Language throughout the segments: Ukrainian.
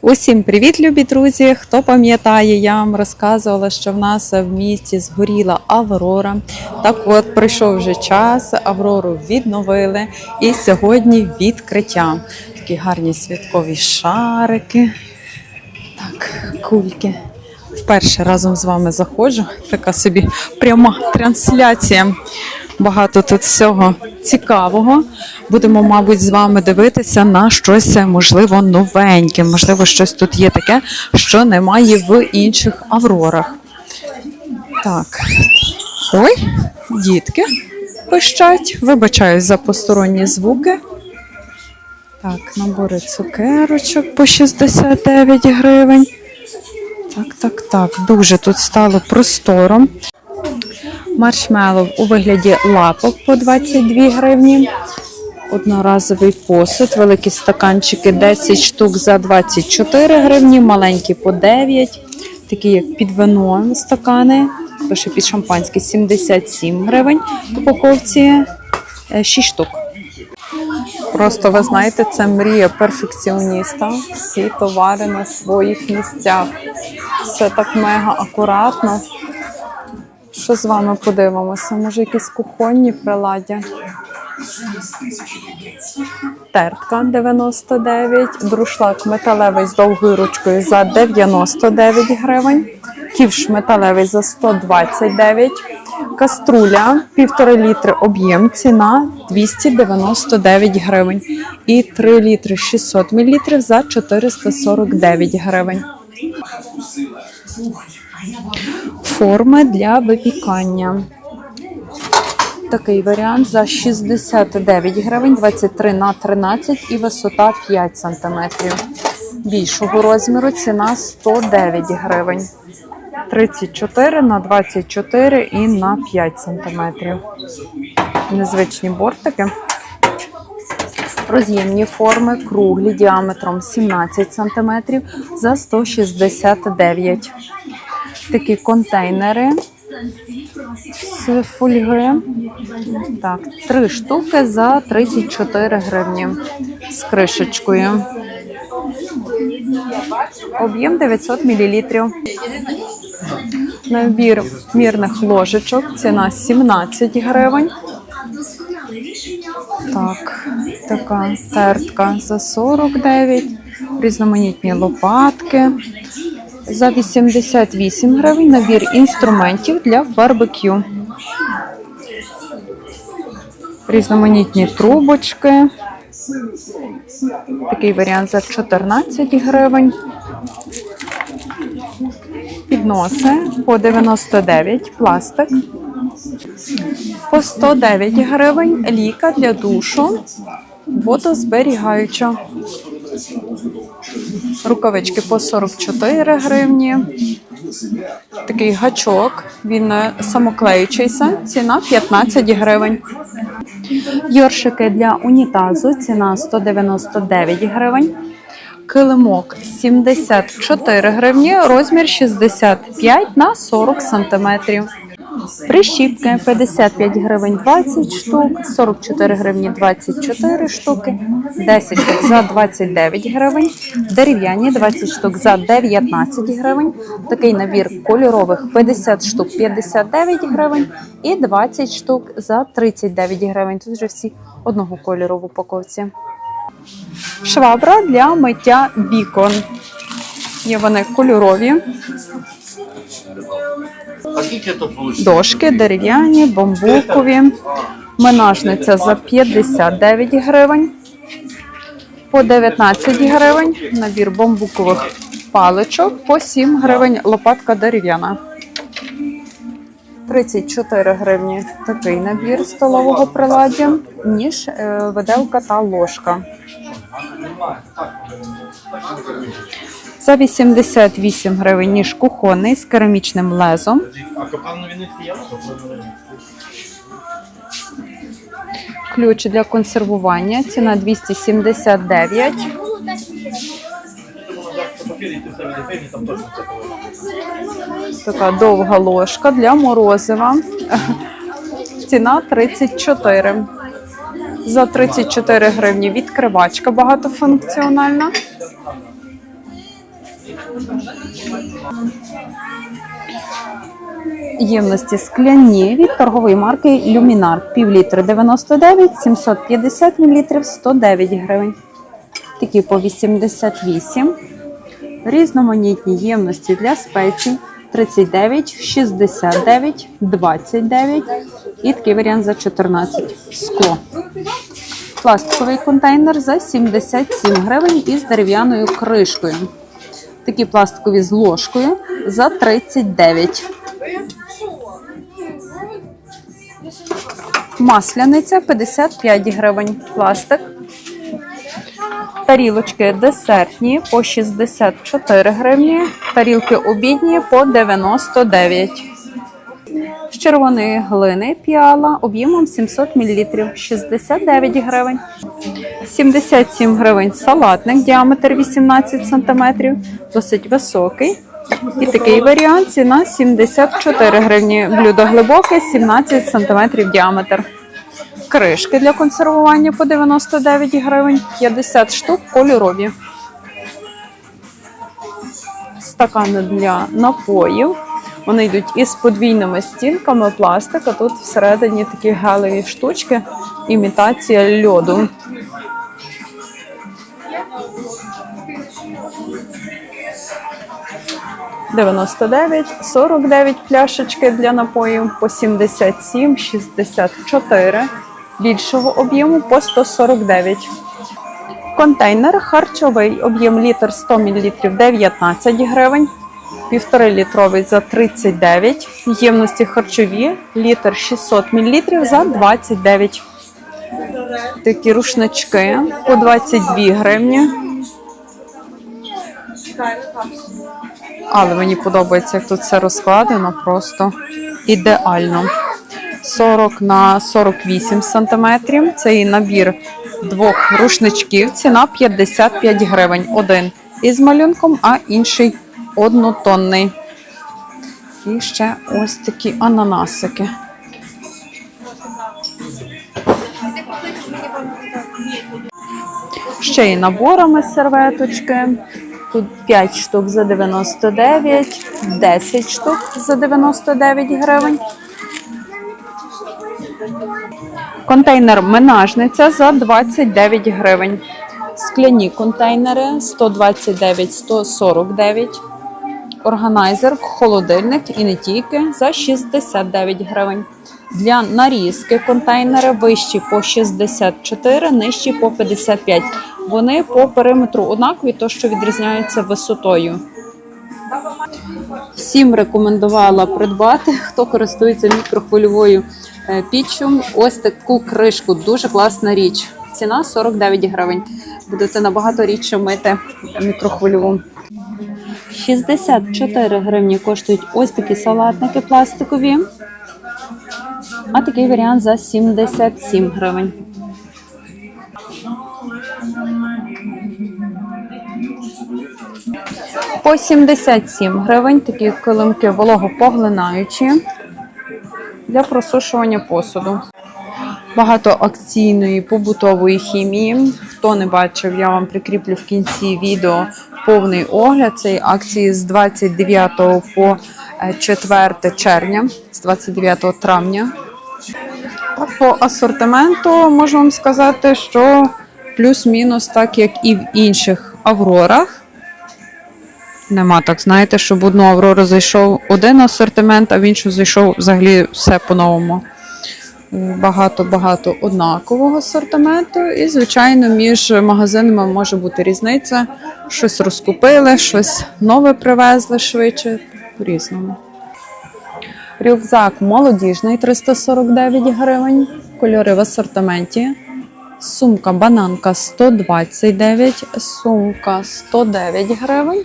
Усім привіт, любі друзі! Хто пам'ятає, я вам розказувала, що в нас в місті згоріла Аврора. Так от прийшов вже час, Аврору відновили, і сьогодні відкриття. Такі гарні святкові шарики. Так, кульки. Вперше разом з вами заходжу. Така собі пряма трансляція. Багато тут всього цікавого. Будемо, мабуть, з вами дивитися на щось, можливо, новеньке. Можливо, щось тут є таке, що немає в інших аврорах. Так. Ой, дітки пищать. Вибачаюсь за посторонні звуки. Так, набори цукерочок по 69 гривень. Так, так, так. Дуже тут стало просторо. Маршмеллоу у вигляді лапок по 22 гривні. Одноразовий посуд, великі стаканчики 10 штук за 24 гривні, маленькі по 9. Такі як під вино стакани, пише під шампанське 77 гривень. В упаковці 6 штук. Просто ви знаєте, це мрія перфекціоніста. Всі товари на своїх місцях. Все так мега акуратно. Що з вами подивимося? Може, якісь кухонні приладдя? Тертка 99, друшлак металевий з довгою ручкою за 99 гривень, ківш металевий за 129, каструля 1,5 літри об'єм, ціна 299 гривень і 3 літри 600 мл за 449 гривень. Форми для випікання. Такий варіант за 69 гривень, 23 на 13 і висота 5 см. Більшого розміру ціна 109 гривень. 34 на 24 і на 5 см. Незвичні бортики. Роз'ємні форми круглі діаметром 17 см за 169 Такі контейнери з фольги. Так, три штуки за 34 гривні з кришечкою. Об'єм 900 мл. Набір мірних ложечок. Ціна 17 гривень. Так, така тертка за 49, різноманітні лопатки. За 88 гривень набір інструментів для барбекю. Різноманітні трубочки. Такий варіант за 14 гривень. Підноси по 99 пластик. По 109 гривень ліка для душу. Водозберігаюча. Рукавички по 44 гривні. Такий гачок, він е, самоклеючийся, ціна 15 гривень. Йоршики для унітазу, ціна 199 гривень. Килимок 74 гривні, розмір 65 на 40 сантиметрів. Прищіпки 55 гривень 20 штук, 44 гривні 24 штуки, 10 штук за 29 гривень, дерев'яні 20 штук за 19 гривень, такий набір кольорових 50 штук 59 гривень і 20 штук за 39 гривень. Тут вже всі одного кольору в упаковці. Швабра для миття вікон. Є вони кольорові. Дошки дерев'яні, бамбукові. Менажниця за 59 гривень. По 19 гривень. Набір бамбукових паличок. По 7 гривень лопатка дерев'яна. 34 гривні такий набір столового приладдя, ніж е, виделка та ложка. За 88 гривень ніж кухонний з керамічним лезом. Ключ для консервування. Ціна 279. Там точно це Така довга ложка для морозива. Ціна 34. За 34 гривні відкривачка багатофункціональна. Ємності скляні від торгової марки Люмінар. Пів літра 99, 750 мл 109 гривень. Такі по 88. Різноманітні ємності для спецій 39, 69, 29 і такий варіант за 14 скло. Пластиковий контейнер за 77 гривень із дерев'яною кришкою. Такі пластикові з ложкою за 39. Масляниця 55 гривень. Пластик. Тарілочки десертні по 64 гривні. Тарілки обідні по 99. З червоної глини піала об'ємом 700 мл 69 гривень. 77 гривень салатник, діаметр 18 см, досить високий. І такий варіант ціна 74 гривні. Блюдо глибоке, 17 см діаметр. Кришки для консервування по 99 гривень, 50 штук кольорові. Стакани для напоїв. Вони йдуть із подвійними стінками пластика. Тут всередині такі гелеві штучки, імітація льоду. «99», 49 пляшечки для напоїв по 77, 64, більшого об'єму по 149. Контейнер харчовий, об'єм літр 100 мл 19 гривень, півтори літровий за 39, ємності харчові, літр 600 мл за 29. Такі рушнички по 22 гривні. Але мені подобається, як тут все розкладено, просто ідеально. 40 на 48 сантиметрів. Цей набір двох рушничків. Ціна 55 гривень. Один із малюнком, а інший однотонний. І ще ось такі ананасики. Ще й наборами серветочки. Тут 5 штук за 99, 10 штук за 99 гривень. Контейнер менажниця за 29 гривень. Скляні контейнери 129, 149. Органайзер, холодильник і не тільки за 69 гривень. Для нарізки контейнери вищі по 64, нижчі по 55. Вони по периметру однакові, то що відрізняються висотою. Всім рекомендувала придбати, хто користується мікрохвильовою е, піччю. Ось таку кришку. Дуже класна річ. Ціна 49 гривень. Будете набагато рідше мити мікрохвильову. 64 гривні коштують ось такі салатники пластикові. А такий варіант за 77 гривень. По 77 гривень такі килимки вологопоглинаючі для просушування посуду. Багато акційної побутової хімії. Хто не бачив, я вам прикріплю в кінці відео повний огляд цієї акції з 29 по е, 4 червня, з 29 травня. По асортименту можу вам сказати, що плюс-мінус, так як і в інших аврорах. Нема так, знаєте, щоб одну аврору зайшов один асортимент, а в іншу зайшов взагалі все по-новому. Багато-багато однакового асортименту. І, звичайно, між магазинами може бути різниця. Щось розкупили, щось нове привезли швидше. По-різному. Рюкзак молодіжний 349 гривень. Кольори в асортименті. Сумка бананка 129, сумка 109 гривень.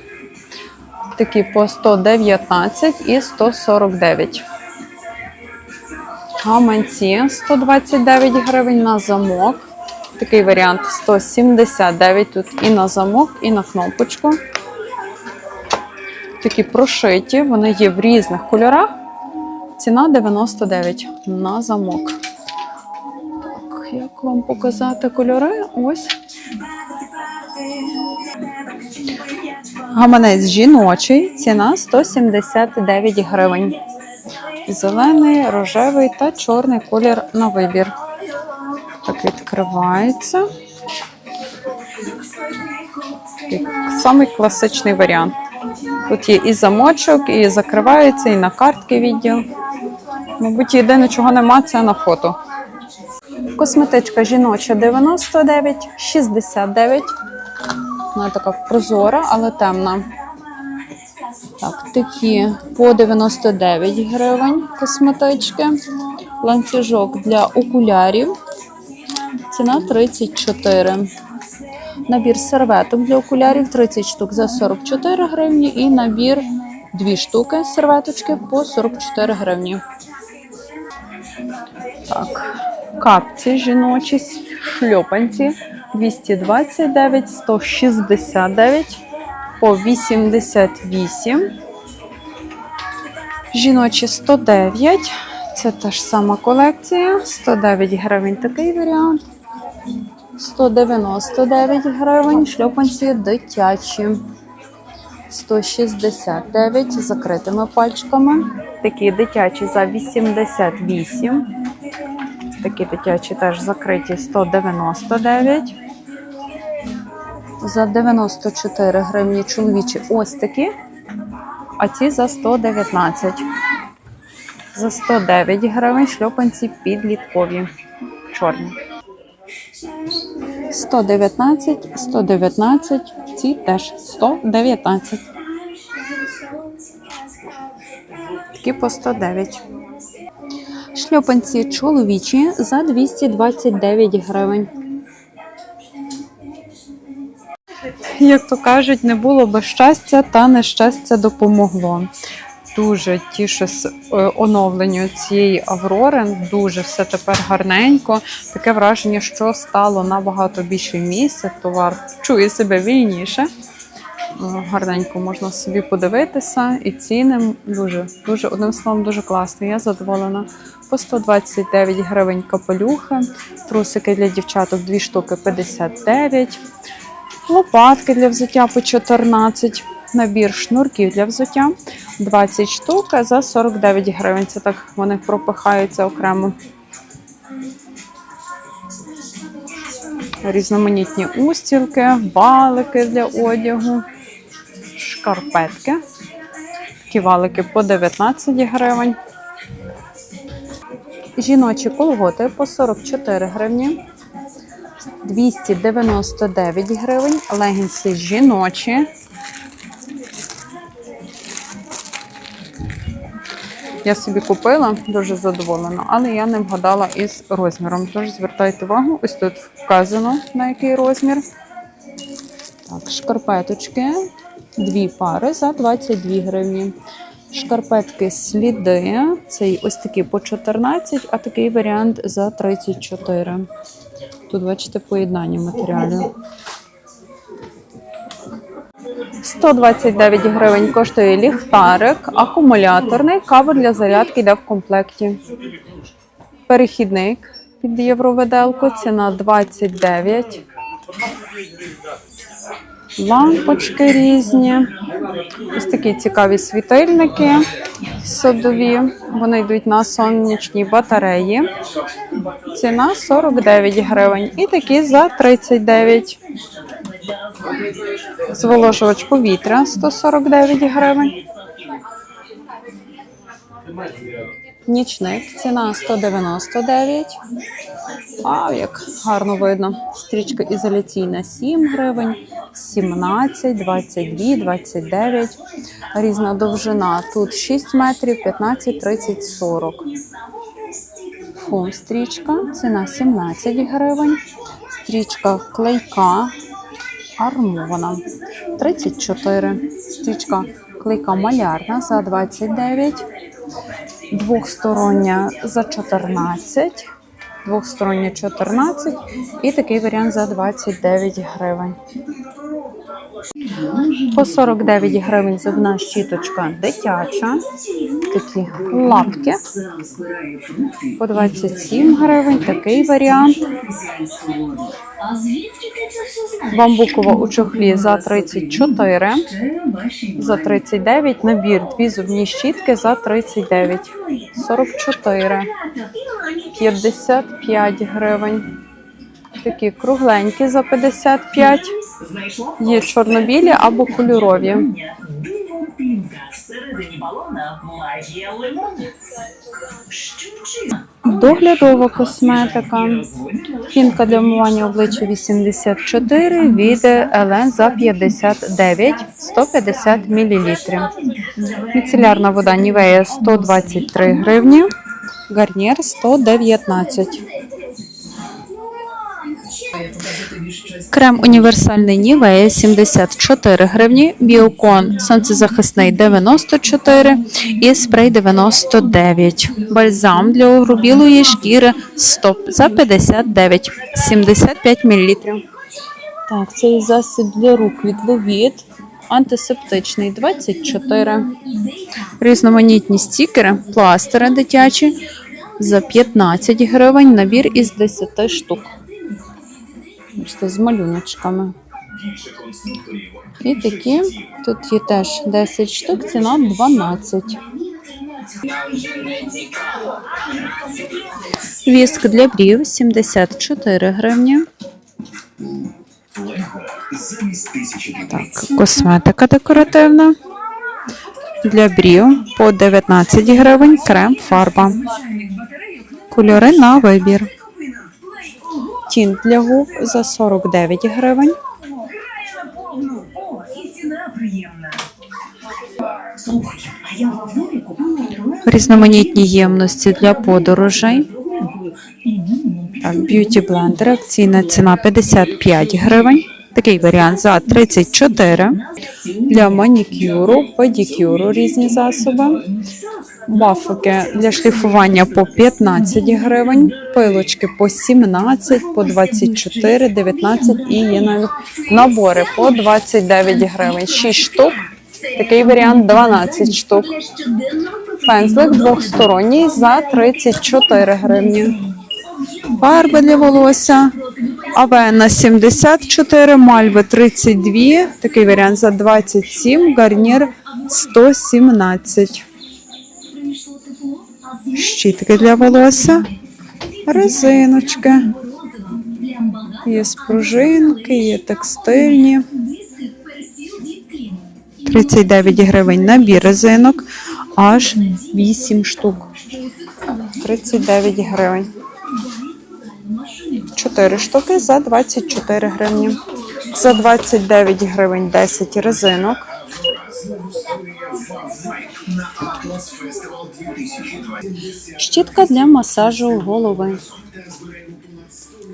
Такі по 119 і 149. Гаманці 129 гривень на замок. Такий варіант 179 тут і на замок, і на кнопочку. Такі прошиті, вони є в різних кольорах. Ціна 99 на замок. Як вам показати кольори? Ось. Гаманець жіночий, ціна 179 гривень. Зелений, рожевий та чорний колір на вибір. Так відкривається. Такий самий класичний варіант. Тут є і замочок, і закривається, і на картки відділ. Мабуть, єдине, чого нема, це на фото. Косметичка жіноча 99, 69. Вона така прозора, але темна. Так, такі по 99 гривень косметички. Ланцюжок для окулярів. Ціна 34. Набір серветок для окулярів 30 штук за 44 гривні. І набір 2 штуки серветочки по 44 гривні. Так, капці жіночі, шльопанці 229, 169 по 88. Жіночі 109. Це та ж сама колекція. 109 гривень такий варіант. 199 гривень. Шльопанці дитячі. 169 з закритими пальчиками. Такі дитячі за 88. Такі дитячі теж закриті 199. За 94 гривні чоловічі ось такі. А ці за 119. За 109 гривень шльопанці підліткові. Чорні. 119, 119, ці теж 119. Такі по 109. Шльопанці чоловічі за 229 гривень. Як то кажуть, не було би щастя, та нещастя допомогло. Дуже тішусь е, оновленню цієї Аврори. Дуже все тепер гарненько. Таке враження, що стало набагато більше місця. Товар чує себе вільніше. Е, Гарненько можна собі подивитися, і ціни дуже, дуже одним словом, дуже класно. Я задоволена. По 129 гривень капелюхи, трусики для дівчаток 2 штуки 59, лопатки для взуття по 14, набір шнурків для взуття 20 штук за 49 гривень. Це так вони пропихаються окремо. Різноманітні устілки, валики для одягу, шкарпетки. Такі валики по 19 гривень. Жіночі колготи по 44 гривні. 299 гривень. Легінси жіночі. Я собі купила, дуже задоволена, але я не вгадала із розміром. Тож звертайте увагу, ось тут вказано на який розмір. Так, шкарпеточки. Дві пари за 22 гривні. Шкарпетки сліди. Цей ось такий по 14, а такий варіант за 34. Тут бачите поєднання матеріалів. 129 гривень коштує ліхтарик, акумуляторний, кабель для зарядки йде в комплекті. Перехідник під євровиделку, ціна 29. Лампочки різні. Ось такі цікаві світильники садові. Вони йдуть на сонячні батареї. Ціна 49 гривень. І такі за 39. Зволожувач повітря 149 гривень. Нічник, ціна 199. А, як гарно видно. Стрічка ізоляційна 7 гривень, 17, 22, 29. Різна довжина. Тут 6 метрів, 15, 30, 40. Фум стрічка, ціна 17 гривень. Стрічка клейка армована 34. Стрічка клейка малярна за 29. Двохстороння за 14. Двохстороння 14. І такий варіант за 29 гривень. По 49 гривень зубна щіточка дитяча. Такі лапки. По 27 гривень такий варіант. Бамбукова у чохлі за 34. За 39 набір. Дві зубні щітки за 39. 44. 55 гривень. Такі кругленькі за 55. Є чорнобілі або кольорові. Доглядова косметика. Пінка для вмивання обличчя 84 від Елен за 59 150 мл. Міцелярна вода Нівея 123 гривні. Гарнір 119. Крем універсальний Нівея 74 гривні, Біокон сонцезахисний 94 і спрей 99. Бальзам для огрубілої шкіри 100 за 59, 75 мл. Так, цей засіб для рук від Ловіт. Антисептичний 24. Різноманітні стікери, пластири дитячі за 15 гривень. Набір із 10 штук. Бачите, з малюночками. І такі, тут є теж 10 штук, ціна 12. Віск для брів 74 гривні. Так, косметика декоративна. Для брів по 19 гривень крем фарба. Кольори на вибір. Тінт для губ за 49 гривень. Різноманітні ємності для подорожей. Б'юті блендер. Акційна ціна 55 гривень. Такий варіант за 34. Для манікюру, педикюру різні засоби. Бафики для шліфування по 15 гривень, пилочки по 17, по 24, 19 і є навіть набори по 29 гривень. 6 штук. Такий варіант 12 штук. Пензлик двохсторонній за 34 гривні. Фарби для волосся. Авена 74, мальви 32, такий варіант за 27, гарнір 117. Щітки для волосся, резиночки. Є спружинки, є текстильні. 39 гривень набір резинок, аж 8 штук. 39 гривень. 4 штуки за 24 гривні. За 29 гривень 10 резинок. Щітка для масажу голови.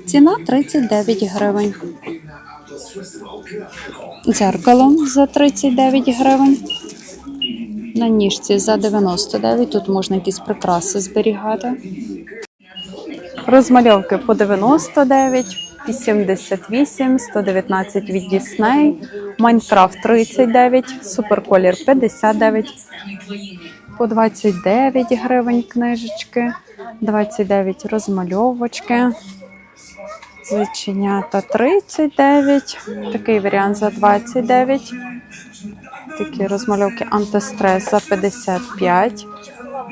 Ціна 39 гривень. Дзеркало за 39 гривень. На ніжці за 99. Тут можна якісь прикраси зберігати. Розмальовки по 99, 88, 119 від Disney, Майнкрафт 39, Суперколір 59, по 29 гривень книжечки, 29 розмальовочки, Зайченята 39, такий варіант за 29, такі розмальовки антистрес за 55.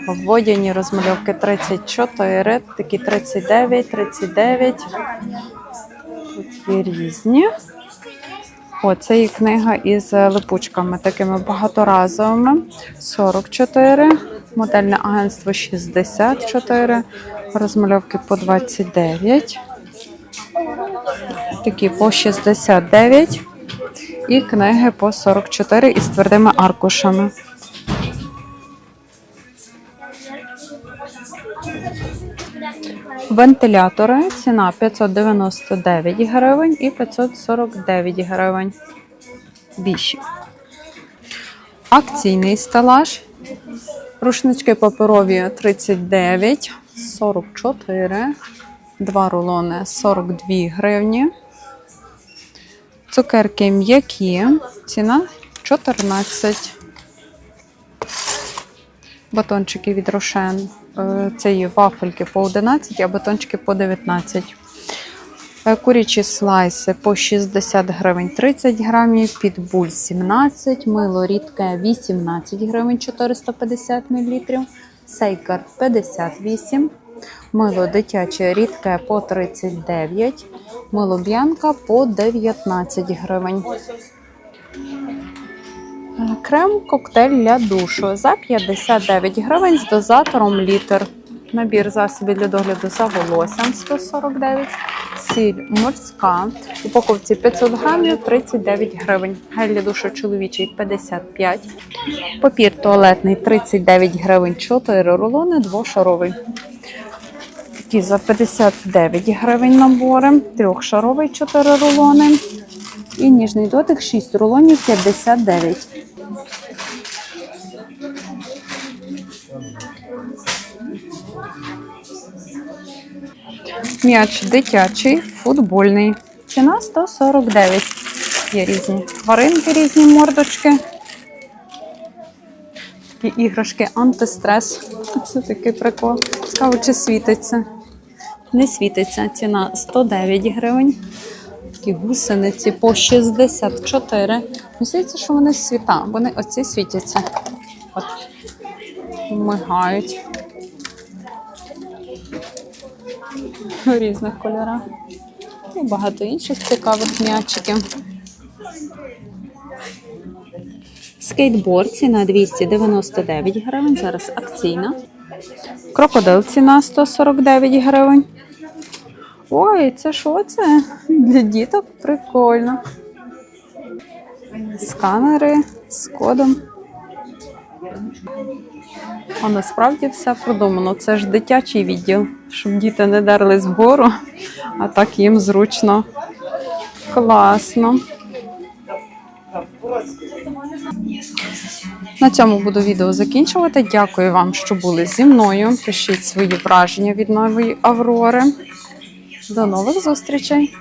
Водяні розмальовки 34, такі 39, 39. Тут є різні. О, це і книга із липучками, такими багаторазовими. 44, модельне агентство 64, розмальовки по 29. Такі по 69. І книги по 44 із твердими аркушами. Вентилятори ціна 599 гривень і 549 гривень. Більші. Акційний стелаж. Рушнички паперові 39, 44, два рулони 42 гривні. Цукерки м'які. Ціна 14. Батончики від Рошен. Е, вафельки по 11, а батончики по 19. Е, Курячі слайси по 60 гривень 30 грамів, підбуль 17, мило рідке 18 гривень 450 мл, сейкар 58, мило дитяче рідке по 39, мило б'янка по 19 гривень. Крем коктейль для душу за 59 гривень з дозатором літр. Набір засобів для догляду за волоссям 149, сіль морська, упаковці 500 грамів 39 гривень. Гель для душу чоловічий 55, папір туалетний 39 гривень, 4 рулони, двошаровий. Такі за 59 гривень набори, трьохшаровий 4 рулони. І ніжний дотик 6 рулонів 59. М'яч дитячий, футбольний. Ціна 149. Є різні тваринки, різні мордочки. Такі іграшки антистрес. Це такий прикол. Цікаво, чи світиться. Не світиться. Ціна 109 гривень. Такі гусениці по 64. Мені що вони світа. Вони оці світяться. От. Мигають. У різних кольорах. І багато інших цікавих м'ячиків. Скейтборд ціна 299 гривень. Зараз акційна. Крокодил ціна 149 гривень. Ой, це що це? Для діток прикольно. Сканери з кодом. А насправді все продумано. Це ж дитячий відділ, щоб діти не дерлись вгору, а так їм зручно. Класно. На цьому буду відео закінчувати. Дякую вам, що були зі мною. Пишіть свої враження від нової Аврори. До нових зустрічей!